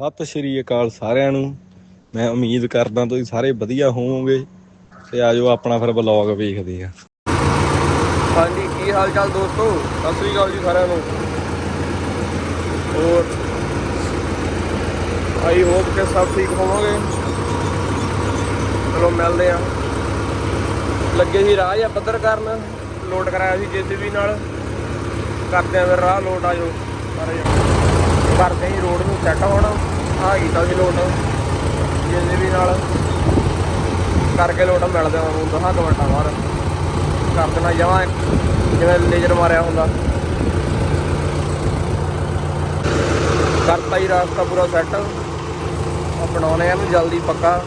ਸਤਿ ਸ਼੍ਰੀ ਅਕਾਲ ਸਾਰਿਆਂ ਨੂੰ। ਮੈਂ ਉਮੀਦ ਕਰਦਾ ਤੁਸੀਂ ਸਾਰੇ ਵਧੀਆ ਹੋਵੋਗੇ ਤੇ ਆਜੋ ਆਪਣਾ ਫਿਰ ਵਲੌਗ ਵੇਖਦੇ ਆ ਹਾਂਜੀ, ਕੀ ਹਾਲ ਚਾਲ ਦੋਸਤੋ? ਸਤਿ ਸ਼੍ਰੀ ਅਕਾਲ ਜੀ ਸਾਰਿਆਂ ਨੂੰ। ਹੋਰ? ਆਈ ਹੋਪ ਕਿ ਸਭ ਠੀਕ ਹੋਵੋਗੇ। ਚਲੋ, ਮਿਲਦੇ ਆ ਲੱਗੇ ਸੀ ਰਾਹ ਜਾਂ ਪੱਧਰ ਕਰਨ। ਲੋਡ ਕਰਾਇਆ ਸੀ ਜੇਸੀਬੀ ਨਾਲ। ਕਰਦੇ ਆ ਫਿਰ ਰਾਹ, ਲੋਡ ਆਜੋ ਸਾਰੇ ਕਰਦੇ ਹੀ ਰੋਡ ਨੂੰ ਸੈੱਟ ਹੋਣਾ। ਆ ਕੀਤਾ ਸੀ ਲੋਡ ਵੀ ਨਾਲ ਕਰਕੇ ਲੋਟ ਮਿਲਦੇ ਆ, ਹੁਣ ਦਸਾਂ ਕੁ ਬਾਹਰ ਬਾਅਦ ਕਰ ਦੇਣਾ ਜਮਾਂ। ਜਿਵੇਂ ਲੇਜ਼ਰ ਮਾਰਿਆ ਹੁੰਦਾ। ਕਰਤਾ ਹੀ ਰਾਸਤਾ ਪੂਰਾ ਸੈੱਟ ਆ ਬਣਾਉਣੇ ਆ ਇਹਨੂੰ ਜਲਦੀ ਪੱਕਾ।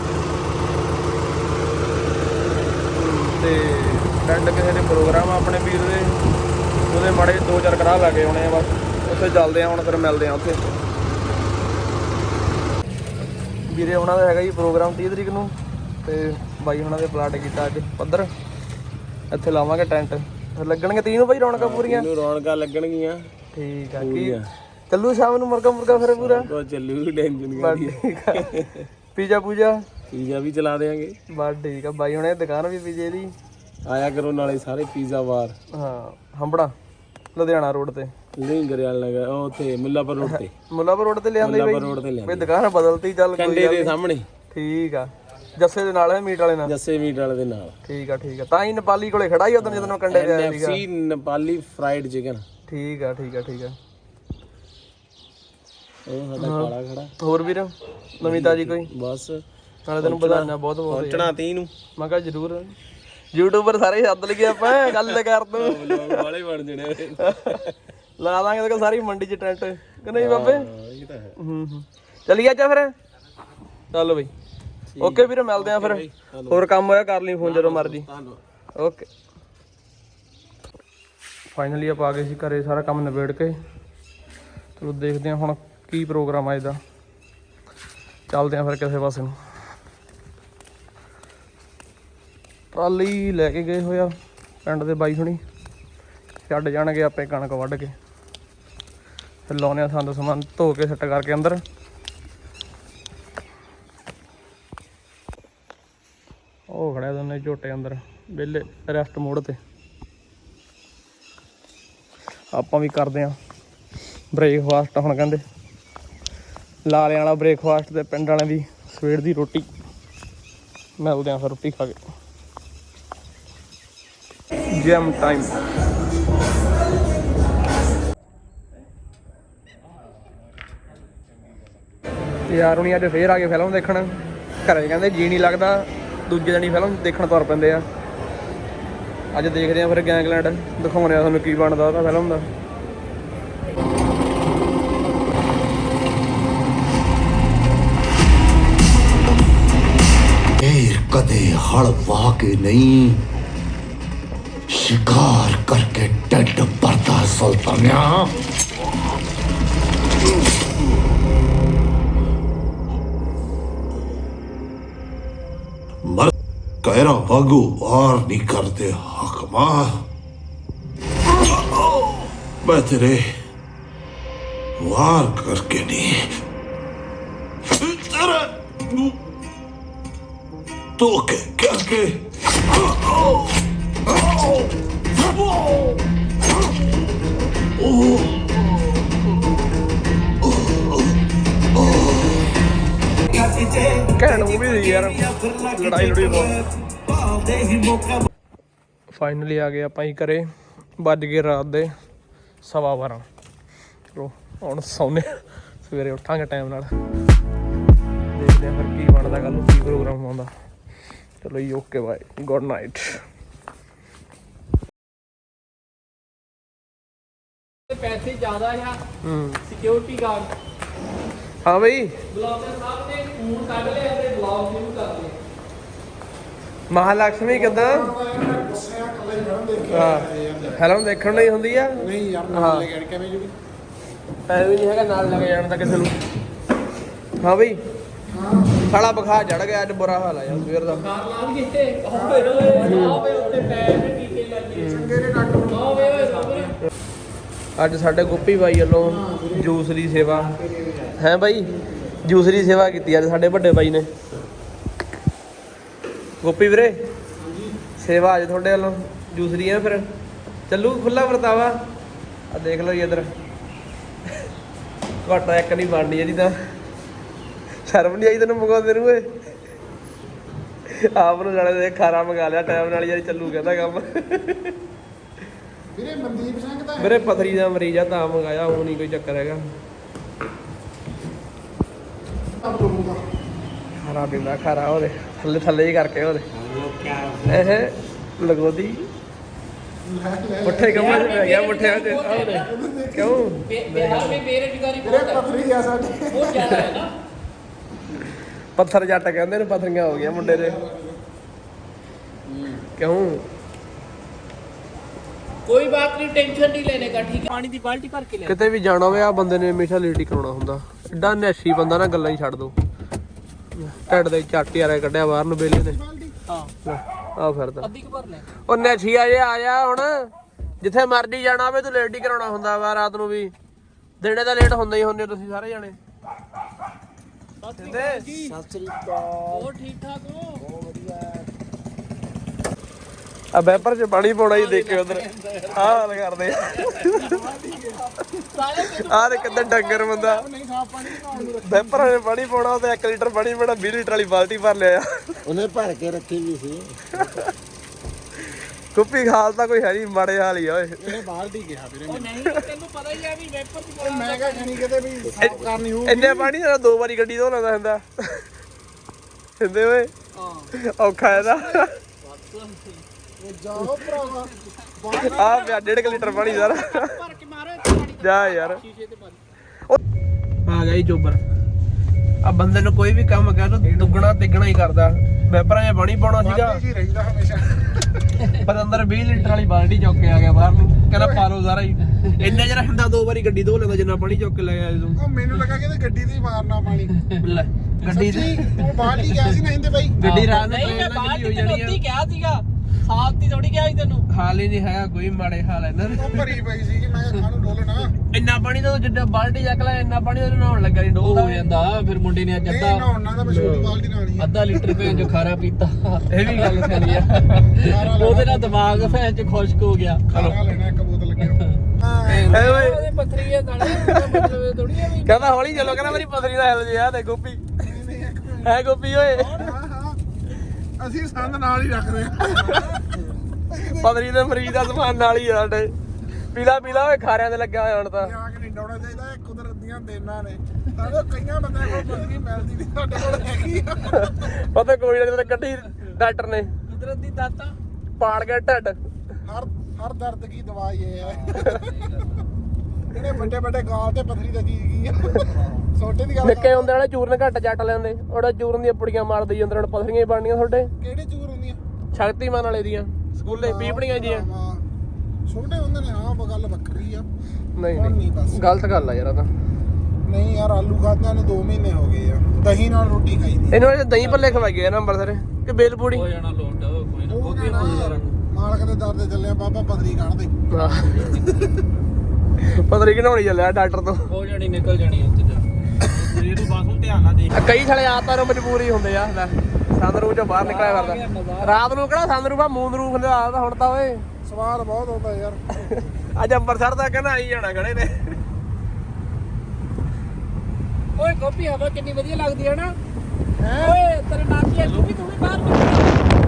ਤੇ ਪਿੰਡ ਕਿਸੇ ਦੇ ਪ੍ਰੋਗਰਾਮ ਆ ਆਪਣੇ ਵੀਰ ਦੇ। ਉਹਦੇ ਮਾੜੇ ਦੋ ਚਾਰ ਕਰਾ ਲਾ ਕੇ ਆਉਣੇ ਆ ਬਸ। ਉੱਥੇ ਚੱਲਦੇ ਆ, ਹੁਣ ਫਿਰ ਮਿਲਦੇ ਆ ਉੱਥੇ। ਵੀਰੇ ਉਹਨਾਂ ਦਾ ਹੈਗਾ ਜੀ ਪ੍ਰੋਗਰਾਮ 30 ਤਰੀਕ ਨੂੰ ਤੇ ਬਾਈ ਉਹਨਾਂ ਦੇ ਪਲਾਟ ਕੀਤਾ ਅੱਜ ਪੱਧਰ। ਇੱਥੇ ਲਾਵਾਂਗੇ ਟੈਂਟ। ਫਿਰ ਲੱਗਣਗੇ 30 ਨੂੰ ਬਾਈ ਰੌਣਕਾਂ ਪੂਰੀਆਂ? ਨੂੰ ਰੌਣਕਾਂ ਲੱਗਣਗੀਆਂ। ਠੀਕ ਆ ਕੀ ਚੱਲੂ ਸ਼ਾਮ ਨੂੰ ਮੁਰਗਾ ਮੁਰਗਾ ਫਿਰ ਪੂਰਾ? ਕੋ ਚੱਲੂ ਟੈਨਸ਼ਨ ਆ। ਪੀਜਾ ਪੂਜਾ? ਪੀਜ਼ਾ ਵੀ ਚਲਾ ਦੇਾਂਗੇ ਬਸ ਠੀਕ ਆ ਬਾਈ ਹੁਣੇ ਦੁਕਾਨ ਵੀ ਪੀਜੇ ਦੀ। ਆਇਆ ਕਰੋ ਨਾਲੇ ਸਾਰੇ ਪੀਜ਼ਾ ਵਾਰ। ਹਾਂ ਹੰਬੜਾ ਲੁਧਿਆਣਾ ਰੋਡ ਤੇ। ਲਿੰਗਰ ਵਾਲ ਲਗਾ ਉਹ ਉੱਥੇ ਮੁੱਲਾਪੁਰ ਰੋਡ ਤੇ। ਮੁੱਲਾਪੁਰ ਰੋਡ ਤੇ ਲਿਆਂਦੇ ਮੁੱਲਾਪੁਰ ਬਾਈ। ਰੋਡ ਤੇ ਲਿਆ ਬਈ ਦੁਕਾਨ ਬਦਲਤੀ ਚੱਲ ਕੋਈ ਕੰਡੇ ਦੇ ਸਾਹਮਣੇ। ਠੀਕ ਆ। ਜੱਸੇ ਦੇ ਨਾਲ ਹੈ ਮੀਟ ਵਾਲੇ ਨਾਲ? ਜੱਸੇ ਮੀਟ ਵਾਲੇ ਦੇ ਨਾਲ। ਠੀਕ ਆ ਠੀਕ ਆ। ਤਾਂ ਹੀ ਨੇਪਾਲੀ ਕੋਲੇ ਖੜਾ ਹੀ ਉਦੋਂ ਜਦੋਂ ਮੈਂ ਕੰਡੇ ਤੇ ਆਇਆ ਸੀਗਾ। NFC Nepali fried chicken. ਠੀਕ ਆ ਠੀਕ ਆ ਠੀਕ ਆ। ਉਹ ਸਾਡਾ ਕਾਲਾ ਖੜਾ। ਹੋਰ ਵੀਰ ਨਵੀਂ ਤਾਜੀ ਕੋਈ? ਬਸ। ਨਾਲੇ ਤੈਨੂੰ ਵਧਾਈਆਂ ਬਹੁਤ ਬਹੁਤ। ਪਹੁੰਚਣਾ ਤੀ ਨੂੰ। ਮੈਂ ਕਿਹਾ ਜ਼ਰੂਰ। ਯੂਟਿਊਬਰ ਸਾਰੇ ਸੱਦ ਲਈਏ ਆਪਾਂ ਗੱਲ ਕਰ ਤੂੰ। ਵਾਲੇ ਬਣ ਜਣੇ। ਲਾ ਦਾਂਗੇ ਤੇ ਸਾਰੀ ਮੰਡੀ 'ਚ ਟੈਂਟ ਕਿ ਨਹੀਂ ਬਾਬੇ? ਇਹ ਤਾਂ ਹੈ। ਹੂੰ ਹੂੰ। ਚਲੀ ਜਾ ਫਿਰ? ਚੱਲ ਬਈ। ਓਕੇ ਵੀਰੇ ਮਿਲਦੇ ਆ ਫਿਰ। ਹੋਰ ਕੰਮ ਹੋਇਆ ਕਰ ਲਈ ਫੋਨ ਜਦੋਂ ਮਰਜ਼ੀ। ਓਕੇ ਫਾਈਨਲੀ ਆਪਾਂ ਆ ਗਏ ਸੀ ਘਰੇ ਸਾਰਾ ਕੰਮ ਨਿਬੇੜ ਕੇ। ਚਲੋ ਦੇਖਦੇ ਆ ਹੁਣ ਕੀ ਪ੍ਰੋਗਰਾਮ ਆ ਇਹਦਾ। ਚੱਲਦੇ ਆ ਫਿਰ ਕਿਸੇ ਪਾਸੇ ਨੂੰ। ਟਰਾਲੀ ਲੈ ਕੇ ਗਏ ਹੋਇਆ ਪਿੰਡ ਦੇ ਬਾਈ ਹੁਣੀ। ਛੱਡ ਜਾਣਗੇ ਆਪੇ ਕਣਕ ਵੱਢ ਕੇ। ਫਿਰ ਲਾਉਣੇ ਆ ਸੰਦ ਸਮਾਨ, ਧੋ ਕੇ ਸੱਟ ਕਰਕੇ ਅੰਦਰ। ਉਹ ਖੜਿਆ ਦੋਨੇ ਝੋਟੇ ਅੰਦਰ, ਵਿਹਲੇ ਰੈਸਟ ਮੋਡ ਤੇ। ਆਪਾਂ ਵੀ ਕਰਦੇ ਆਂ ਬ੍ਰੇਕਫਾਸਟ ਹੁਣ ਕਹਿੰਦੇ। ਲਾਲਿਆਂ ਵਾਲਾ ਬ੍ਰੇਕਫਾਸਟ ਤੇ ਪਿੰਡ ਵਾਲਿਆਂ ਦੀ ਸਵੇਰ ਦੀ ਰੋਟੀ। ਮਿਲਦੇ ਆਂ ਫਿਰ ਰੋਟੀ ਖਾ ਕੇ। ਜੈਮ ਟਾਈਮ ਯਾਰ ਹੁਣੀ ਅੱਜ ਫੇਰ ਆ ਕੇ ਫਿਲਮ ਦੇਖਣ। ਘਰੇ ਕਹਿੰਦੇ ਜੀ ਨਹੀਂ ਲੱਗਦਾ, ਦੂਜੇ ਦਿਨ ਹੀ ਫਿਲਮ ਦੇਖਣ ਤੁਰ ਪੈਂਦੇ ਆ। ਅੱਜ ਦੇਖਦੇ ਆ ਫਿਰ ਗੈਂਗਲੈਂਡ ਦਿਖਾਉਣੇ ਆ ਤੁਹਾਨੂੰ ਕੀ ਬਣਦਾ ਉਹਦਾ ਫਿਲਮ ਦਾ। ਇਹ ਕਦੇ ਹਲ ਵਾਹ ਕੇ ਨਹੀਂ, ਸ਼ਿਕਾਰ ਕਰਕੇ ਡੱਡ ਪਰਦਾ ਸੁਲਤਾਨਿਆ। कहरा वागू वार नहीं करते हकमा मैं तेरे वार करके नहीं तेरे तो के क्या के ਘੈਂਟ ਮੂਵੀ ਸੀ ਯਾਰ ਲੜਾਈ ਲੜੀ ਬਹੁਤ। ਫਾਈਨਲੀ ਆ ਗਏ ਆਪਾਂ ਹੀ ਘਰੇ ਵੱਜ ਗਏ ਰਾਤ ਦੇ ਸਵਾ 12 ਚਲੋ ਹੁਣ ਹਾਂ। ਸਵੇਰੇ ਉੱਠਾਂਗੇ ਟਾਈਮ ਨਾਲ। ਦੇਖਦੇ ਆ ਫਿਰ ਕੀ ਬਣਦਾ ਕੱਲ ਨੂੰ ਕੀ ਪ੍ਰੋਗਰਾਮ ਆਉਂਦਾ। ਚਲੋ ਜੀ ਓਕੇ ਬਾਏ ਗੁੱਡ ਨਾਈਟ ਪੈਸੇ ਜ਼ਿਆਦਾ ਆ ਹੂੰ। ਸਿਕਿਉਰਿਟੀ ਗਾਰਡ ਹਾਂ ਬਈ। ਬਲੌਗਰ ਸਾਹਿਬ ਨੇ ਫੋਨ ਕੱਢ ਲਿਆ ਤੇ ਬਲੌਗ ਸ਼ੁਰੂ ਕਰ ਦੇ ਮਹਾਲక్ష్ਮੀ ਕਿਦਾਂ? ਹਾਂ। ਫਿਲਮ ਦੇਖਣ ਲਈ ਹੁੰਦੀ ਆ? ਨਹੀਂ ਯਾਰ ਨਾਲ ਲੈ ਕੇ ਕਿਵੇਂ ਜੂਗੀ ਐਵੇਂ ਨਹੀਂ ਹੈਗਾ ਨਾਲ ਲੈ ਕੇ ਜਾਣ ਦਾ ਕਿਸੇ ਨੂੰ। ਹਾਂ ਬਈ। ਸਾਲਾ ਬੁਖਾਰ ਚੜ ਗਿਆ ਅੱਜ ਬੁਰਾ ਹਾਲ ਆ ਯਾਰ ਸਵੇਰ ਦਾ। ਕਾਰ ਲਾ ਲਈਏ ਓਏ ਓਏ ਆਵੇ ਉੱਤੇ ਪੈਰ ਤੇ ਟੀਕੇ ਲੱਗੇ। ਚੰਗੇ ਦੇ ਡਾਕਟਰ। ਆਵੇ ਓਏ ਸਾਹਮਣੇ। ਅੱਜ ਸਾਡੇ ਗੋਪੀ ਬਾਈ ਵੱਲੋਂ ਜੂਸ ਦੀ ਸੇਵਾ। ਹੈ ਬਾਈ। ਜੂਸਰੀ ਸੇਵਾ ਕੀਤੀ ਅੱਜ ਸਾਡੇ ਵੱਡੇ ਬਾਈ ਨੇ। ਗੋਪੀ ਵੀਰੇ ਸੇਵਾ ਅੱਜ ਤੁਹਾਡੇ ਵੱਲੋਂ ਜੂਸਰੀ ਆ ਫਿਰ। ਚੱਲੂ ਖੁੱਲਾ ਵਰਤਾਵਾ। ਆ ਦੇਖ ਲਓ ਜੀ ਇਧਰ। ਘਾਟਾ ਇੱਕ ਨਹੀਂ ਬਣਨੀ ਜਿਹੜੀ ਤਾਂ। ਸ਼ਰਮ ਨਹੀਂ ਆਈ ਤੈਨੂੰ ਮੰਗਾਉਂਦੇ ਨੂੰ ਓਏ। ਆਪ ਨੂੰ ਨਾਲੇ ਦੇ ਖਾਰਾ ਮੰਗਾ ਲਿਆ ਟਾਈਮ ਨਾਲ ਯਾਰ ਚੱਲੂ ਕਹਿੰਦਾ ਕੰਮ। ਵੀਰੇ ਮਨਦੀਪ ਸਿੰਘ ਦਾ ਮੇਰੇ ਪਥਰੀ ਦਾ ਮਰੀਜ਼ ਆ ਤਾਂ ਮੰਗਾਇਆ ਹੁਣ ਨਹੀਂ ਕੋਈ ਚੱਕਰ ਹੈਗਾ ਆਪ ਲੋਗਾ ਖਾਣਾ ਪੀਣਾ ਖਾਰਾ ਉਹਦੇ ਥੱਲੇ ਥੱਲੇ ਹੀ ਕਰਕੇ ਉਹਦੇ। ਇਹ ਲਗੋਦੀ। ਮੁੱਠੇ ਕਮਰੇ ਚ ਪੈ ਗਿਆ ਮੁੱਠਿਆਂ ਤੇ ਉਹਦੇ। ਕਿਉਂ? ਬਿਹਾਰ ਵਿੱਚ ਬੇਰੁਜ਼ਗਾਰੀ ਬਹੁਤ ਹੈ ਪੱਥਰੀ ਆ। ਸਾਡੇ ਬਹੁਤ ਜ਼ਿਆਦਾ ਹੈ ਨਾ। ਪੱਥਰ ਜੱਟ ਕਹਿੰਦੇ ਨੇ ਪੱਥਰੀਆਂ ਹੋ ਗਈਆਂ ਮੁੰਡੇ ਦੇ। ਕਿਉਂ? ਕੋਈ ਬਾਤ ਨਹੀਂ ਟੈਨਸ਼ਨ ਨਹੀਂ ਲੈਣੇ ਦਾ ਠੀਕ ਹੈ। ਪਾਣੀ ਦੀ ਬਾਲਟੀ ਭਰ ਕੇ ਲੈ ਕਿਤੇ ਵੀ ਜਾਣਾ ਹੋਵੇ ਆ ਬੰਦੇ ਨੇ ਹਮੇਸ਼ਾ ਲੇਟ ਕਰਾਉਣਾ ਹੁੰਦਾ। ਐਡਾ ਨੈਸ਼ੀ ਬੰਦਾ ਨਾ ਗੱਲਾਂ ਹੀ ਛੱਡ ਦੋ। ਢੱਡ ਦੇ ਚੱਟ ਯਾਰਾ ਕੱਢਿਆ ਬਾਹਰ ਨੂੰ ਬੇਲੇ ਨੇ। ਹਾਂ ਆ ਫਿਰਦਾ। ਅੱਧੀ ਕੁ ਭਰ ਜੇ ਆ ਹੁਣ। ਜਿੱਥੇ ਮਰਜ਼ੀ ਜਾਣਾ ਹੋਵੇ ਤੂੰ ਲੇਟ ਹੀ ਕਰਾਉਣਾ ਹੁੰਦਾ ਵਾ ਰਾਤ ਨੂੰ ਵੀ। ਦਿਨੇ ਤਾਂ ਲੇਟ ਹੁੰਦਾ ਹੀ ਹੁੰਦੇ ਹੋ ਤੁਸੀਂ ਸਾਰੇ ਜਾਣੇ। ਸਤਿ ਸ੍ਰੀ ਅਕਾਲ ਜੀ। ਠੀਕ ਠਾਕ ਹੋ? ਆ ਬੈਪਰ 'ਚ ਪਾਣੀ ਪਾਉਣਾ ਹੀ ਦੇਖਿਓ ਉਧਰ ਆਹ ਹਾਲ ਕਰਦੇ ਆਹ ਦੇ ਕਿੱਦਾਂ ਡੰਗਰ ਬੰਦਾ। ਬੈਪਰਾਂ ਨੇ ਪਾਣੀ ਪਾਉਣਾ ਤੇ 1 ਲੀਟਰ ਪਾਣੀ ਪਾਉਣਾ 20 ਲੀਟਰ ਵਾਲੀ ਬਾਲਟੀ ਭਰ ਲਿਆ। ਉਹਨੇ ਭਰ ਕੇ ਰੱਖੀ ਵੀ ਸੀ। ਕੁੱਪੀ ਹਾਲ ਤਾਂ ਕੋਈ ਹੈ ਨਹੀਂ ਮਾੜੇ ਹਾਲ ਹੀ ਆ ਓਏ। ਇਹ ਬਾਹਰ ਦੀ ਗਿਆ ਵੀਰੇ ਉਹ ਨਹੀਂ ਤੈਨੂੰ ਪਤਾ ਹੀ ਆ ਵੀ ਵੈਪਰ ਦੀ ਮੈਂ ਕਿਹਾ ਖਣੀ ਕਿਤੇ ਵੀ ਸਾਫ਼ ਕਰਨੀ ਹੋਊ ਇੰਨੇ ਪਾਣੀ ਨਾਲ ਦੋ ਵਾਰੀ ਗੱਡੀ ਧੋ ਲੈਂਦਾ ਹੁੰਦਾ। ਹੁੰਦੇ ਓਏ ਹਾਂ। ਔਖਾ ਇਹਦਾ ਜਾਓ ਭਰਾਵਾ। ਬਾਹਰ ਆ ਪਿਆ 1.5 ਲੀਟਰ ਪਾਣੀ ਸਾਰਾ ਭਰ ਕੇ ਮਾਰੋ ਇੱਥੇ ਪਾਣੀ ਜਾ ਯਾਰ। ਸ਼ੀਸ਼ੇ ਤੇ ਆ ਗਿਆ ਜੀ ਚੋਬਰ। ਆ ਬੰਦੇ ਨੂੰ ਕੋਈ ਵੀ ਕੰਮ ਕਹਿ ਦੋ ਦੁੱਗਣਾ ਤਿੱਗਣਾ ਹੀ ਕਰਦਾ। ਵੈਪਰਾਂ 'ਚ ਪਾਣੀ ਪਾਉਣਾ ਸੀਗਾ। ਜੀ ਰਹਿੰਦਾ ਹਮੇਸ਼ਾ। ਪਰ ਅੰਦਰ 20 ਲੀਟਰ ਵਾਲੀ ਬਾਲਟੀ ਚੁੱਕ ਕੇ ਆ ਗਿਆ ਬਾਹਰ ਨੂੰ। ਕਹਿੰਦਾ ਪਾ ਲਓ ਸਾਰਾ ਹੀ। ਇੰਨੇ ਜਰਾ ਹੁੰਦਾ ਦੋ ਵਾਰੀ ਗੱਡੀ ਧੋ ਲੈਂਦਾ ਜਿੰਨਾ ਪਾਣੀ ਚੁੱਕ ਕੇ ਲੈ ਆਇਆ ਤੂੰ। ਉਹ ਮੈਨੂੰ ਲੱਗਾ ਕਿ ਇਹਦੇ ਗੱਡੀ ਦੀ ਮਾਰਨਾ ਪਾਣੀ। ਲੈ ਗੱਡੀ ਦੀ ਉਹ ਹੀ ਗਿਆ ਸੀ ਨਾ ਇਹਦੇ ਬਾਈ। ਗੱਡੀ ਰਾਤ ਨੂੰ ਨਹੀਂ ਮੈਂ ਉੱਤੀ ਆ। ਕਿਹਾ ਸੀਗਾ। ਸਾਫ਼ ਦੀ ਥੋੜੀ ਕਿਹਾ ਸੀ ਤੈਨੂੰ। ਹਾਲ ਹੀ ਨਹੀਂ ਹੈਗਾ ਕੋਈ ਮਾੜੇ ਹਾਲ ਇਹਨਾਂ ਦੇ ਉਹ ਭਰੀ ਪਈ ਸੀ ਕਿ ਮੈਂ ਕਿਹਾ ਖਾਣੂ ਡੋਲਣਾ। ਇੰਨਾ ਪਾਣੀ ਤਾਂ ਜਿੱਦਾਂ ਬਾਲਟੀ ਚੱਕ ਲੈ ਇੰਨਾ ਪਾਣੀ ਉਹਨੂੰ ਨਹਾਉਣ ਲੱਗਾ ਨਹੀਂ ਡੋਲਦਾ ਹੋ ਜਾਂਦਾ ਫਿਰ ਮੁੰਡੇ ਨੇ ਅੱਜ ਨਹੀਂ ਅੱਧਾ ਨਹਾਉਣਾ ਤਾਂ ਛੋਟੀ ਬਾਲਟੀ ਨਾਲ ਹੀ ਆ। ਅੱਧਾ ਲੀਟਰ ਭੈਣ ਜੋ ਖਾਰਾ ਪੀਤਾ। ਇਹ ਵੀ ਗੱਲ ਸਹੀ ਆ। ਉਹਦੇ ਨਾਲ ਦਿਮਾਗ ਭੈਣ ਚ ਖੁਸ਼ਕ ਹੋ ਗਿਆ। ਖਾਣਾ ਲੈਣਾ ਇੱਕ ਬੋਤਲ ਲੱਗਿਆ ਹਾਂ। ਐ ਓਏ ਉਹਦੇ ਪੱਥਰੀ ਹੈ ਨਾਲੇ ਮਤਲਬ ਥੋੜੀ ਆ ਵੀ। ਕਹਿੰਦਾ ਹੌਲੀ ਚੱਲੋ ਕਹਿੰਦਾ ਮੇਰੀ ਪਥਰੀ ਦਾ ਹਿਲ ਜਿਆ ਤੇ ਗੋਪੀ। ਹੈ ਗੋਪੀ ਓਏ। ਅਸੀਂ ਸੰਦ ਨਾਲ ਹੀ ਰੱਖਦੇ ਆ ਪਥਰੀ ਦੇ ਮਰੀਜ਼ ਦਾ ਸਮਾਨ ਨਾਲ ਹੀ ਆ ਸਾਡੇ। ਪੀਲਾ ਪੀਲਾ ਓਏ ਖਾਰਿਆਂ ਤੇ ਲੱਗਾ ਹੋਇਆ ਹੁਣ ਤਾਂ। ਆ ਕੇ ਨਹੀਂ ਡਾਉਣਾ ਚਾਹੀਦਾ ਇਹ ਕੁਦਰਤ ਦੀਆਂ ਦੇਨਾਂ ਨੇ। ਸਾਡੇ ਕਈਆਂ ਬੰਦਿਆਂ ਕੋਲ ਪਤਲੀ ਮਿਲਦੀ ਨਹੀਂ ਸਾਡੇ ਕੋਲ ਹੈਗੀ ਆ। ਪਤਾ ਕੋਈ ਨਾ ਕੱਢੀ ਡਾਕਟਰ ਨੇ। ਕੁਦਰਤ ਦੀ ਦਾਤਾ। ਪਾੜ ਗਿਆ ਢੱਡ। ਹਰ ਹਰ ਦਰਦ ਕੀ ਦਵਾਈ ਇਹ ਹੈ। ਇਹਨੇ ਵੱਡੇ ਵੱਡੇ ਗਾਲ ਤੇ ਪਥਰੀ ਦਾ ਚੀਜ਼ ਕੀ ਆ? ਛੋਟੇ ਦੀ ਗੱਲ ਨਿੱਕੇ ਹੁੰਦੇ ਵਾਲੇ ਚੂਰਨ ਘੱਟ ਜੱਟ ਲੈਂਦੇ। ਉਹਦਾ ਚੂਰਨ ਦੀਆਂ ਪੁੜੀਆਂ ਮਾਰਦੇ ਜਾਂਦੇ ਨਾਲ ਪਥਰੀਆਂ ਹੀ ਬਣਨੀਆਂ ਤੁਹਾਡੇ। ਕਿਹੜੇ ਚੂਰ ਹੁੰਦੀਆਂ? ਸ਼ਕਤੀਮਾਨ ਵਾਲੇ ਦੀਆਂ ਸਕੂਲੇ ਪੀਪੜੀਆਂ ਜੀਆਂ। ਛੋਟੇ ਹੁੰਦੇ ਨੇ ਹਾਂ ਉਹ ਗੱਲ ਵੱਖਰੀ ਆ। ਨਹੀਂ ਨਹੀਂ ਗਲਤ ਗੱਲ ਆ ਯਾਰ ਇਹ ਤਾਂ। ਨਹੀਂ ਯਾਰ ਆਲੂ ਖਾਦਿਆਂ ਨੂੰ 2 ਮਹੀਨੇ ਹੋ ਗਏ ਆ। ਦਹੀਂ ਨਾਲ ਰੋਟੀ ਖਾਈ ਦੀ ਇਹਨੂੰ ਇਹ ਦਹੀਂ ਭੱਲੇ ਖਵਾਈ ਗਏ ਨੰਬਰ ਸਰੇ ਕਿ ਬੇਲ ਪੂੜੀ ਹੋ ਜਾਣਾ ਲੋਟ ਕੋਈ ਨਾ। ਉਹ ਨਾ ਮਾਲਕ ਦੇ ਦਰ ਤੇ ਚੱਲਿਆ ਬਾਬਾ ਪਥਰੀ ਕੱਢ ਦੇ। ਪਤਰੀ ਘਣਾਉਣੀ ਚੱਲਿਆ ਡਾਕਟਰ ਤੋਂ। ਹੋ ਜਾਣੀ ਨਿਕਲ ਜਾਣੀ ਉੱਥੇ ਜਾ ਸਰੀਰ ਨੂੰ ਬਾਥਰੂਮ ਧਿਆਨ ਨਾਲ ਦੇਖ ਕਈ ਸਾਲੇ ਆਤਾਂ ਨੂੰ ਮਜਬੂਰੀ ਹੁੰਦੇ ਆ ਲੈ ਸੰਦਰੂਪ ਚੋਂ ਬਾਹਰ ਨਿਕਲਿਆ ਕਰਦਾ ਰਾਤ ਨੂੰ ਕਿਹੜਾ ਸੰਦਰੂਪ ਆ? ਮੂੰਦ ਰੂਪ ਹੁੰਦੇ ਆ ਤਾਂ ਹੁਣ ਤਾਂ ਓਏ। ਸਵਾਦ ਬਹੁਤ ਆਉਂਦਾ ਯਾਰ। ਅੱਜ ਅੰਮ੍ਰਿਤਸਰ ਦਾ ਕਹਿੰਦਾ ਆਈ ਜਾਣਾ ਖੜੇ ਨੇ। ਓਏ ਗੋਪੀ ਹਵਾ ਕਿੰਨੀ ਵਧੀਆ ਲੱਗਦੀ ਹੈ ਨਾ। ਓਏ ਤੇਰੇ ਨਾਲ ਕੀ ਤੂੰ ਵੀ ਤੂੰ ਵੀ ਬਾਹਰ ਨਿਕਲ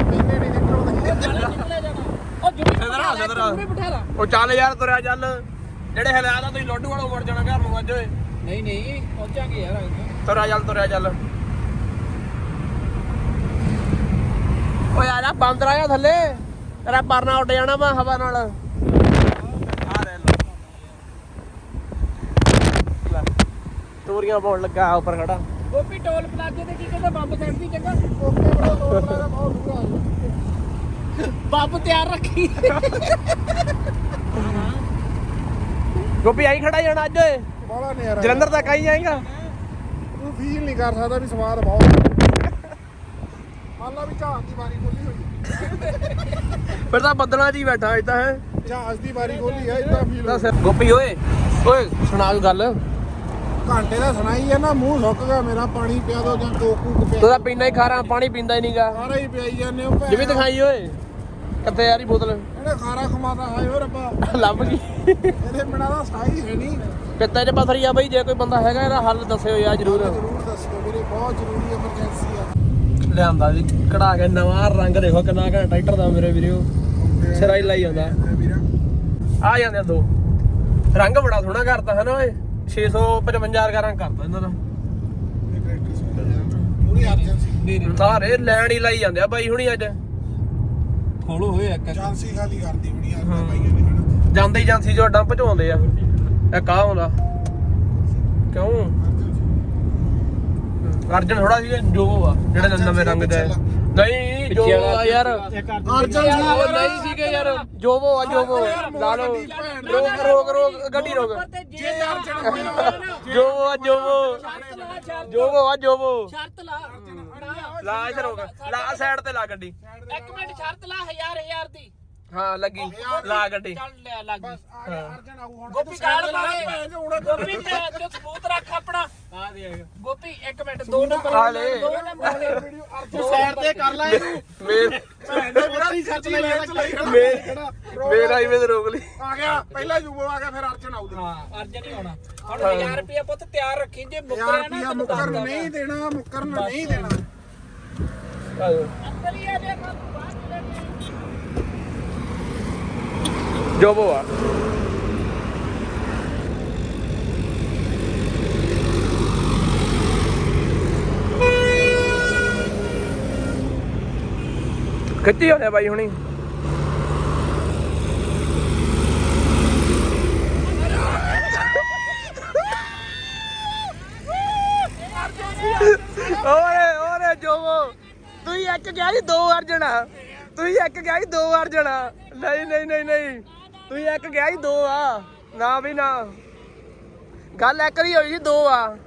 ਨਹੀਂ। ਨਿਕਲਦੇ ਨਿਕਲਿਆ ਜਾਣਾ। ਉਹ। ਜੁੜੀ ਬਿਠਾ ਲਾ। ਉਹ ਚੱਲ ਯਾਰ ਤੁਰਿਆ ਚੱਲ। ਜਿਹੜੇ ਹਲਿਆ ਦਾ ਤੁਸੀਂ ਲੋਡੂ ਵਾਲੋਂ ਮੁੜ ਜਾਣਾ ਘਰ ਨੂੰ ਅੱਜ। ਓਏ ਨਹੀਂ ਨਹੀਂ ਪਹੁੰਚਾਂਗੇ ਯਾਰ ਤੁਰਿਆ ਚੱਲ ਤੁਰਿਆ ਚੱਲ। ਓਏ ਆ ਜਾ ਬਾਂਦਰ ਆਇਆ ਥੱਲੇ। ਤੇਰਾ ਪਰਨਾ ਉੱਡ ਜਾਣਾ ਵਾ ਹਵਾ ਨਾਲ। ਆ ਲੈ ਲੋ ਲੈ ਤੋਰੀਆਂ ਪਾਉਣ ਲੱਗਾ ਉੱਪਰ ਖੜਾ। ਗੋਪੀ ਟੋਲ ਪਲਾਜ਼ੇ ਤੇ ਕੀ ਕਹਿੰਦਾ? ਬੰਬ ਸੈੱਟ ਦੀ ਚੰਗਾ ਓਕੇ ਬੜਾ ਲੋੜ ਮੇਰਾ ਬਹੁਤ ਦੂਰ ਆ ਬੰਬ ਤਿਆਰ ਰੱਖੀ। ਗੋਪੀ ਆਈ ਖੜਾ ਜਾਣਾ ਅੱਜ? ਓਏ ਬੜਾ ਨਜ਼ਾਰਾ ਜਲੰਧਰ ਤੱਕ ਆਈ ਜਾਏਗਾ? ਤੂੰ ਫੀਲ ਨਹੀਂ ਕਰ ਸਕਦਾ ਵੀ ਸਵਾਦ ਬਹੁਤ ਮੰਨ ਲਾ ਵੀ ਜਹਾਜ਼ ਦੀ ਵਾਰੀ ਖੋਲੀ ਹੋਈ ਫਿਰ ਤਾਂ ਬੱਦਲਾਂ 'ਚ ਹੀ ਬੈਠਾ ਇਦਾਂ ਹੈ? ਜਹਾਜ਼ ਦੀ ਵਾਰੀ ਖੋਲੀ ਆ ਇਦਾਂ ਫੀਲ ਗੋਪੀ ਓਏ ਓਏ ਸੁਣਾ ਕੋਈ ਗੱਲ? ਘੰਟੇ ਦਾ ਸੁਣਾਈ ਹੈ ਨਾ ਮੂੰਹ ਸੁੱਕ ਗਿਆ ਮੇਰਾ ਪਾਣੀ ਪਿਆ ਦੋ ਜਾਂ ਕੋਕ ਪਿਆ। ਤੂੰ ਤਾਂ ਪੀਣਾ ਹੀ ਖਾਰਾ ਪਾਣੀ ਪੀਂਦਾ ਹੀ ਨਹੀਂਗਾ। ਸਾਰਾ ਹੀ ਪਿਆਈ ਜਾਂਦੇ ਹੋ ਜਿਵੇਂ ਦਿਖਾਈ ਓਏ। ਕਿੱਥੇ ਯਾਰੀ ਬੋਤਲ? ਇਹਨੇ ਖਾਰਾ ਖਮਾਦਾ ਹਾਏ ਓ ਰੱਬਾ ਲੱਭ ਗਈ। ਇਹਦੇ ਬਿਨਾਂ ਦਾ ਸਾਈ ਹੈ ਨਹੀਂ। ਪਿੱਤੇ 'ਚ ਪਥਰੀ ਆ ਬਈ ਜੇ ਕੋਈ ਬੰਦਾ ਹੈਗਾ ਇਹਦਾ ਹੱਲ ਦੱਸਿਓ ਯਾਰ ਜ਼ਰੂਰ। ਜ਼ਰੂਰ ਦੱਸਿਓ ਵੀਰੇ ਬਹੁਤ ਜ਼ਰੂਰੀ ਐਮਰਜੈਂਸੀ ਆ। ਲਿਆਂਦਾ ਵੀ ਕਢਾ ਕੇ ਨਵਾਂ ਰੰਗ ਦੇਖੋ ਕਿੰਨਾ ਘੈਂਟ ਟਰੈਕਟਰ ਦਾ ਮੇਰੇ ਵੀਰੋ। ਸਿਰਾ ਹੀ ਲਾਈ ਜਾਂਦਾ। ਆ ਜਾਂਦੇ ਆ ਦੋ। ਰੰਗ ਬੜਾ ਸੋਹਣਾ ਕਰਤਾ ਹੈ ਨਾ ਓਏ 655 ਦਾ ਰੰਗ ਕਰਤਾ ਇਹਨਾਂ ਦਾ। ਇਹ ਟਰੈਕਟਰ ਸੋਹਣਾ ਪੂਰੀ ਐਮਰਜੈਂਸੀ ਸਾਰੇ ਲੈਣ ਹੀ ਲਾਈ ਜਾਂਦੇ ਆ ਬਾਈ ਹੁਣੀ ਅੱਜ। ਖੋਲੋ ਹੋਏ ਇੱਕ। ਏਜੰਸੀ ਖਾਲੀ ਕਰਦੀ ਬਣੀ ਆ ਬਾਈਆਂ ਨੇ ਜਾਂਦੇ ਹੀ ਜਾਂਸੀ ਜੋ ਡੰਪ ਚ ਆਉਂਦੇ ਆ। ਇਹ ਕਾ ਆਉਂਦਾ? ਕਿਉਂ? ਅਰਜਨ ਥੋੜਾ ਸੀ ਜੋ ਆ ਜਿਹੜਾ ਨਵੇਂ ਰੰਗ ਦਾ। ਹੈ। ਨਹੀਂ ਜੋ ਆ ਯਾਰ। ਅਰਜਨ ਉਹ ਨਹੀਂ ਸੀਗੇ ਯਾਰ। ਜੋਵੋ ਆ ਜੋਵੋ ਲਾ ਲਓ। ਰੋਕ ਰੋਕ ਰੋਕ ਗੱਡੀ ਰੋਕ। ਜੇ ਅਰਜਨ ਹੋਇਆ ਜੋਵੋ ਆ ਜੋਵੋ ਲਾ ਜੋਵੋ ਆ ਜੋਵੋ ਸ਼ਰਤ ਲਾ। ਲਾ ਇੱਥੇ ਰੋਕ ਲਾ ਸਾਈਡ ਤੇ ਲਾ ਗੱਡੀ। ਇੱਕ ਮਿੰਟ ਸ਼ਰਤ ਲਾ ਹਜ਼ਾਰ ਹਜ਼ਾਰ ਦੀ। ਹਾਂ ਲੱਗੀ। ਲਾ ਗੱਡੀ। ਚੱਲ ਲੈ ਲੱਗ। ਗਈ ਅਰਜਨ ਆਊ ਹੁਣ। ਗੋਪੀ ਕਾਲ ਪਾਵੇ ਗੋਪੀ ਤੇ ਤੇ ਸਬੂਤ ਰੱਖ ਆਪਣਾ। ਆ ਦੇ ਗੋਪੀ ਇੱਕ ਮਿੰਟ ਦੋ ਨੰਬਰ ਆ ਲੈ। ਦੋ। ਨੰਬਰ ਤੂੰ ਸਾਈਡ ਤੇ ਕਰ ਲੈ ਇਹਨੂੰ ਮੇਰ ਮੇਰ ਮੇਰਾ ਹੀ ਤੇ ਰੋਕ ਲਈ। ਆ ਗਿਆ। ਪਹਿਲਾ ਯੂਬੋ ਆ ਗਿਆ ਫਿਰ ਅਰਜਨ ਆਊ ਹਾਂ ਅਰਜਨ ਹੀ ਹੋਣਾ ਹੁਣ 1000 ਰੁਪਏ ਪੁੱਤ ਤਿਆਰ ਰੱਖੀ ਜੇ ਨਾ ਮੁੱਕਰ ਦੱਸਦਾ ਨਹੀਂ ਦੇਣਾ ਮੁੱਕਰ ਨਹੀਂ ਦੇਣਾ। ਅੰਦਰ ਹੀ ਆ ਜੇ ਬਾਅਦ ਲੈ ਜੋਬੋ ਆ। ਕਿੱਥੇ ਹੋਣੇ ਬਾਈ ਹੁਣੀ। ਓਏ ਓਏ ਜੋਬੋ ਤੂੰ ਇੱਕ ਗਿਆ ਸੀ ਦੋ ਅਰਜਣਾ ਤੂੰ ਇੱਕ ਗਿਆ ਸੀ ਦੋ ਅਰਜਣਾ ਨਹੀਂ ਨਹੀਂ ਨਹੀਂ ਨਹੀਂ। ਤੁਸੀਂ ਇੱਕ ਗਿਆ ਸੀ, ਦੋ ਆ। ਨਾ ਵੀ ਨਾ। ਗੱਲ ਇੱਕ ਦੀ ਹੋਈ ਸੀ, ਦੋ ਆ।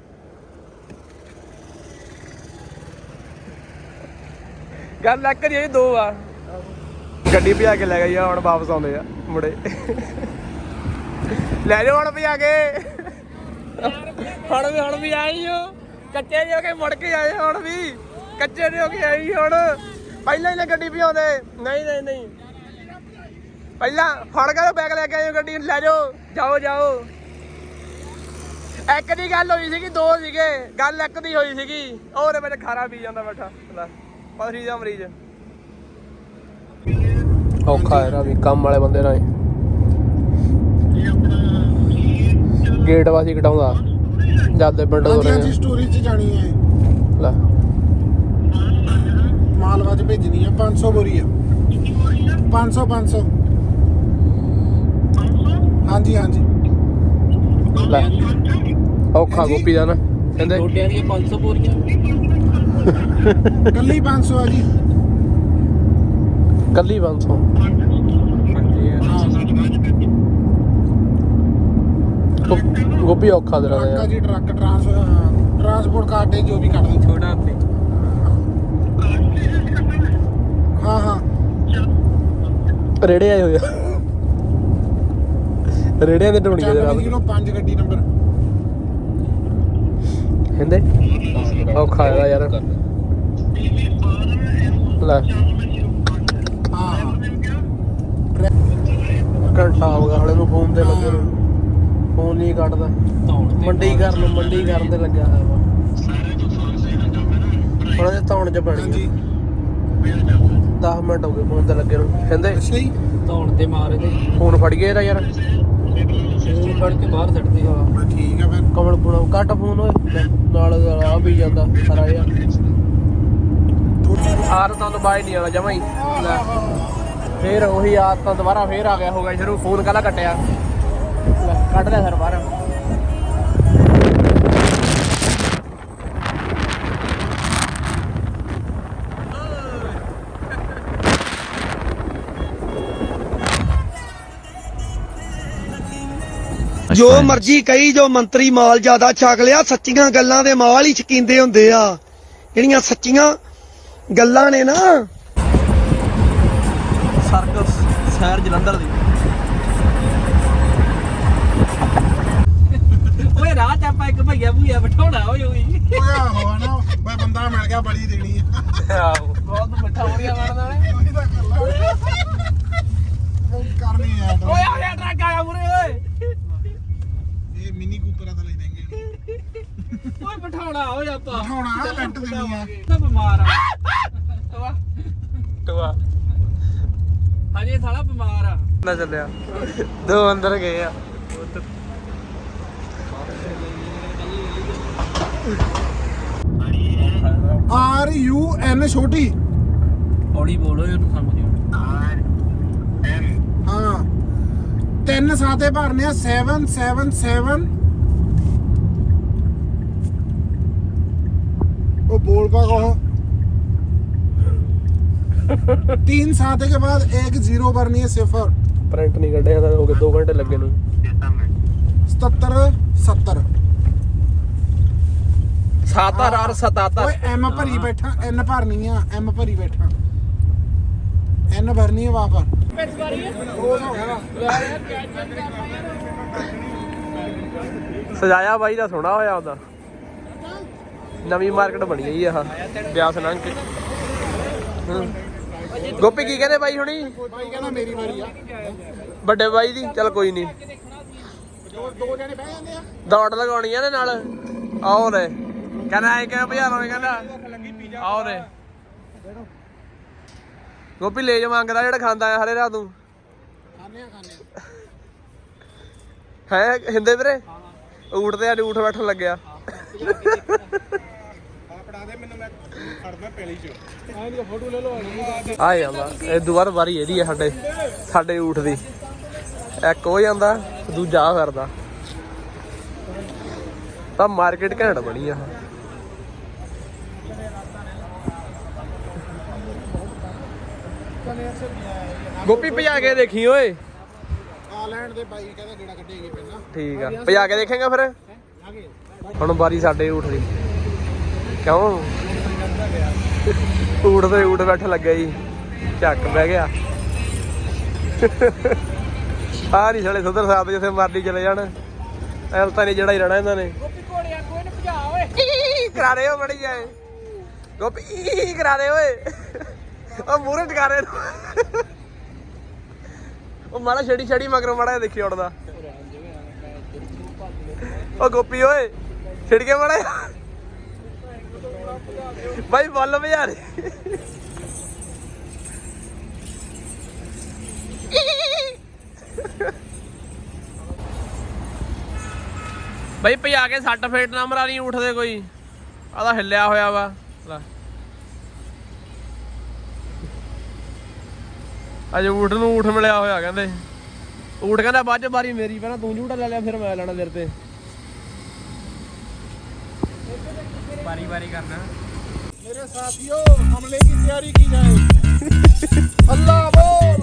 ਗੱਲ ਇੱਕ ਦੀ ਹੋਈ ਦੋ ਆ। ਗੱਡੀ ਭਜਾ ਕੇ ਲੈ ਗਈ ਆ, ਹੁਣ ਵਾਪਸ ਆਉਂਦੇ ਆ ਮੁੜੇ ਲੈ ਜਾਓ ਹੁਣ ਭਜਾ ਕੇ। ਹੁਣ ਵੀ ਹੁਣ ਵੀ ਆਈ ਹੋ ਕੱਚੇ ਜਿਹੇ ਹੋ ਕੇ ਮੁੜ ਕੇ ਆਏ ਹੁਣ ਵੀ। ਕੱਚੇ ਜਿਹੇ ਹੋ ਕੇ ਆਈ ਹੁਣ। ਪਹਿਲਾਂ ਹੀ ਨਾ ਗੱਡੀ ਭਜਾਉਂਦੇ। ਨਹੀਂ ਨਹੀਂ ਨਹੀਂ। ਪਹਿਲਾਂ ਫੜ ਕੇ ਬੈਗ ਲੈ ਕੇ ਆਇਓ ਗੱਡੀ ਨੂੰ ਲੈ ਜਾਓ ਜਾਓ ਜਾਓ। ਇੱਕ ਦੀ ਗੱਲ ਹੋਈ ਸੀਗੀ ਦੋ ਸੀਗੇ ਗੱਲ ਇੱਕ ਦੀ ਹੋਈ ਸੀਗੀ। ਉਹਦੇ ਵਿੱਚ ਖਾਰਾ ਪੀ ਜਾਂਦਾ ਬੈਠਾ ਲੈ ਪਥਰੀ ਦਾ ਮਰੀਜ਼। ਔਖਾ ਹੈ ਨਾ ਵੀ ਕੰਮ ਵਾਲੇ ਬੰਦੇ ਨਾਲ ਗੇਟ ਵਾਸੀ ਕਟਾਉਂਦਾ ਜਾਂਦੇ ਪਿੰਡ ਤੋਂ ਰਹੇ ਹਾਂਜੀ ਸਟੋਰੀ 'ਚ ਜਾਣੀ ਹੈ। ਲੈ। ਮਾਲਵਾ 'ਚ ਭੇਜਣੀ ਆ 500 ਬੋਰੀ ਆ। 500 500 ਹਾਂਜੀ ਹਾਂਜੀ। ਲੈ। ਔਖਾ ਗੋਪੀ ਦਾ ਨਾ ਕਹਿੰਦੇ ਰੋਟੀਆਂ ਦੀਆਂ 500 ਪੂਰੀਆਂ। ਕੱਲੀ 500 ਆ ਜੀ। ਕੱਲੀ 500 ਗੋ- ਗੋਪੀ ਔਖਾ ਦਾ ਟਰੱਕ ਆ ਯਾਰ। ਜੀ ਟਰੱਕ ਟਰਾਂਸ ਟਰਾਂਸਪੋਰਟ ਕਾਰਡ ਜੋ ਵੀ ਕੱਢ ਦੋ ਛੋਟਾ ਤੇ ਹਾਂ ਹਾਂ। ਰੇੜੇ ਆਏ ਹੋਏ ਆ। ਰੇੜਿਆਂ ਦੇ ਢੋਣੀਆਂ ਦੇ 95 ਰਾਤ ਕਿਲੋ 5 ਗੱਡੀ ਨੰਬਰ ਕਹਿੰਦੇ ਔਖਾ ਇਹਦਾ? ਯਾਰ ਲੈ ਹਾਂ ਹਾਂ ਘੰਟਾ ਹੋ ਗਿਆ ਹਲੇ ਨੂੰ ਫੋਨ ਤੇ ਲੱਗੇ ਨੂੰ। ਫੋਨ ਨਹੀਂ ਕੱਟਦਾ। ਮੰਡੀ ਕਰਨ ਨੂੰ ਮੰਡੀ ਕਰਨ ਤੇ ਲੱਗਿਆ ਹੋਇਆ ਵਾ। ਉਹਨਾਂ ਦੇ ਧੌਣ ਚ ਬਣ ਹਾਂਜੀ। ਗਈ 10 ਮਿੰਟ ਹੋ ਗਏ ਫੋਨ ਤੇ ਲੱਗੇ ਨੂੰ। ਕਹਿੰਦੇ ਅੱਛਾ ਜੀ। ਧੌਣ ਤੇ ਮਾਰੇ ਤੇ ਫੋਨ ਫੜ ਗਿਆ ਇਹਦਾ ਯਾਰ। ਫੋਨ ਫੜ ਕੇ ਬਾਹਰ ਛੱਡਦੇ ਆ ਮੈਂ ਠੀਕ ਆ ਫਿਰ। ਕਮਲ ਪੁਣਾ ਕੱਟ ਫੋਨ ਓਏ। ਲੈ, ਨਾਲ ਆ ਵੀ ਜਾਂਦਾ ਸਾਰਾ ਯਾਰ ਆਦਤਾਂ ਤੋਂ ਬਾਹਰ ਨਹੀਂ ਆਣਾ ਜਮਾ ਹੀ। ਲੈ। ਫੇਰ ਉਹੀ ਆਦਤਾਂ ਦੁਬਾਰਾ ਫੇਰ ਆ ਗਿਆ ਹੋਗਾ ਸ਼ੁਰੂ ਫੋਨ ਕਾਲਾ ਕੱਟਿਆ। ਕੱਢ ਲਿਆ ਸਰ ਬਾਹਰ। ਜੋ ਮਰਜ਼ੀ ਕਹੀ ਜੋ ਮੰਤਰੀ ਮਾਲ ਜ਼ਿਆਦਾ ਛਕ ਲਿਆ ਸੱਚੀਆਂ ਗੱਲਾਂ ਦੇ ਮਾਲ ਹੀ ਛਕੀਂਦੇ ਹੁੰਦੇ ਆ। ਜਿਹੜੀਆਂ ਸੱਚੀਆਂ ਗੱਲਾਂ ਨੇ ਨਾ। ਸਰਕਸ ਸ਼ਹਿਰ ਜਲੰਧਰ ਦੀ। ਓਏ ਰਾਹ ਚ ਆਪਾਂ ਇੱਕ ਭਈਆ ਭੂਆ ਬਿਠਾਉਣਾ ਹੋਈ ਹੋਈ ਓਏ ਆਹੋ ਨਾ ਬੰਦਾ ਮਿਲ ਗਿਆ ਬੜੀ ਦੇਣੀ ਆ। ਆਹੋ ਬਹੁਤ ਮਿੱਠਾ ਹੋ ਰਿਹਾ ਮਾਰਨ ਵਾਲੇ ਉਹੀ ਤਾਂ ਗੱਲ ਆ ਉਹ ਕਰਨੀ ਆ ਓਏ ਆ ਗਿਆ ਟਰੱਕ ਆਇਆ ਮੁਰੇ ਓਏ ਇਹ ਮਿਨੀ ਕੂਪਰ ਤਾਂ ਲੈ ਦੇਂਗੇ ਓਏ ਬਿਠਾਉਣਾ ਓਏ ਆਪਾਂ। ਬਿਠਾਉਣਾ, ਰੈਂਟ ਦੇਣੀ ਆ। ਤਾਂ ਬਿਮਾਰ ਆ। ਵਾਹ ਟਵਾ ਹਜੇ ਸਾਲਾ ਬਿਮਾਰ ਆ। ਨਾ ਚੱਲਿਆ। ਦੋ ਅੰਦਰ ਗਏ ਆ। ਆਰ ਯੂ ਐਨ ਛੋਟੀ। ਹੌਲੀ ਬੋਲੋ ਇਹਨੂੰ ਸਮਝ ਨਹੀਂ ਹਾਂ ਤਿੰਨ ਸਾਤੇ ਭਰਨੇ ਆ 777 ਉਹ बोल का कहो तीन साते के बाद एक जीरो भरनी है सिफर ਪ੍ਰਿੰਟ ਨਹੀਂ ਕੱਢਿਆ ਤਾਂ ਹੋ ਗਏ 2 ਘੰਟੇ ਲੱਗੇ ਨੂੰ सतर सत्तर 77 ਔਰ 77 ਓਏ ਐਮ ਭਰੀ ਬੈਠਾ ਐਨ ਭਰਨੀ ਆ ਐਮ ਭਰੀ ਬੈਠਾ ਐਨ ਭਰਨੀ ਹੈ ਵਾਪਰ ਸਜਾਇਆ ਬਾਈ ਦਾ ਸੋਹਣਾ ਹੋਇਆ ਉਹਦਾ। ਨਵੀਂ ਮਾਰਕੀਟ ਬਣੀ ਹੈ ਜੀ ਆਹ। ਬਿਆਸ ਲੰਘ ਕੇ। ਗੋਪੀ ਕੀ ਕਹਿੰਦੇ ਬਾਈ ਹੁਣੀ? ਬਾਈ ਕਹਿੰਦਾ ਮੇਰੀ ਵਾਰੀ ਆ। ਵੱਡੇ ਬਾਈ ਦੀ? ਚੱਲ ਕੋਈ ਨਹੀਂ ਦੋ ਦੋ ਜਣੇ ਬਹਿ ਜਾਂਦੇ ਆ। ਦੌੜ ਲਗਾਉਣੀ ਆ ਇਹਦੇ ਨਾਲ। ਆਓ ਰੇ ਕਹਿੰਦਾ ਐ ਕਿਵੇਂ ਭਜਾ ਲਵੇਂ ਕਹਿੰਦਾ। ਆਓ ਰੇ ਗੋਪੀ ਲੇਜ ਮੰਗਦਾ ਜਿਹੜਾ ਖਾਂਦਾ ਆ ਹਰੇ ਰਾਤ ਨੂੰ। ਖਾਣੇ ਆ ਖਾਣੇ ਹੈ ਹਿੰਦੇ ਵੀਰੇ? ਊਠ ਤੇ ਅੱਜ ਊਠ ਬੈਠਣ ਲੱਗਿਆ। ਫੜਾ ਦੇ ਮੈਨੂੰ ਮੈਂ ਖੜਦਾ ਪੈਲੀ ਚ ਆਹ ਦੀ ਫੋਟੋ ਲੈ ਲਓ ਆ ਜਾਂਦਾ ਇਹ ਦੁਬਾਰਾ ਵਾਰੀ ਇਹਦੀ ਹੈ ਸਾਡੇ ਸਾਡੇ ਊਠ ਦੀ। ਇੱਕ ਹੋ ਜਾਂਦਾ ਦੂਜਾ ਫਿਰਦਾ ਤਾਂ ਮਾਰਕੀਟ ਘੈਂਟ ਬਣੀ ਆ। ਗੋਪੀ ਭਜਾ ਕੇ ਦੇਖੀ ਓਏ। ਆਲੈਂਡ ਦੇ ਬਾਈ ਕਹਿੰਦਾ ਕਿਹੜਾ ਕੱਢੇਗੀ ਪਹਿਲਾਂ। ਠੀਕ ਆ। ਭਜਾ ਕੇ ਦੇਖੇਗਾ ਫਿਰ? ਹੁਣ ਵਾਰੀ ਸਾਡੇ ਊਠ ਦੀ। ਕਿਉਂ? ਊਠ ਤੇ ਊਠ ਬੈਠ ਲੱਗਾ ਜੀ। ਝੱਕ ਬਹਿ ਗਿਆ। ਆ ਨਹੀਂ ਸਾਲੇ ਸੁਧਰ ਸਾਹਿਬ ਜਿੱਥੇ ਮਰਦੀ ਚਲੇ ਜਾਣ। ਐਲ ਤਾਂ ਨਹੀਂ ਜਿਹੜਾ ਹੀ ਰਹਿਣਾ ਇਹਨਾਂ ਨੇ। ਗੋਪੀ ਘੋੜਿਆ ਕੋਈ ਨਾ ਭਜਾ ਓਏ। ਕਰਾ ਰਹੇ ਹੋ ਮੜੀ ਜਾਏ ਗੋਪੀ ਕਰਾ ਰਹੇ ਓਏ। ਉਹ ਮੂਰੇ ਟਕਾ ਨੂੰ। ਉਹ ਮਾੜਾ ਛੜੀ ਛੜੀ ਮਗਰੋਂ ਮਾੜਾ ਦੇਖੀ ਉੜਦਾ। ਉਹ ਗੋਪੀ ਓਏ, ਛਿੜ ਕੇ ਮਾੜਾ ਜਿਹਾ। ਬਾਈ ਬੋਲ ਭਜਾ ਰਹੇ ਬਈ ਭਜਾ ਕੇ ਸੱਟ ਫੇਟ ਨਾ ਮਰਾ ਨਹੀਂ ਉੱਠਦੇ ਕੋਈ। ਆਦਾ ਹਿੱਲਿਆ ਹੋਇਆ ਵਾ। ਲੈ। ਅਜੇ ਊਠ ਨੂੰ ਊਠ ਮਿਲਿਆ ਹੋਇਆ ਕਹਿੰਦੇ ਊਠ ਕਹਿੰਦਾ ਬਾਅਦ ਚ ਬਾਰੀ ਮੇਰੀ ਪਹਿਲਾਂ ਤੂੰ ਝੂਟਾ ਲੈ ਲਿਆ ਫਿਰ ਮੈਂ ਲੈਣਾ ਤੇਰੇ ਤੇ ਵਾਰੀ ਵਾਰੀ ਕਰਨਾ मेरे साथियों हमले की तैयारी की जाए अल्लाह बोल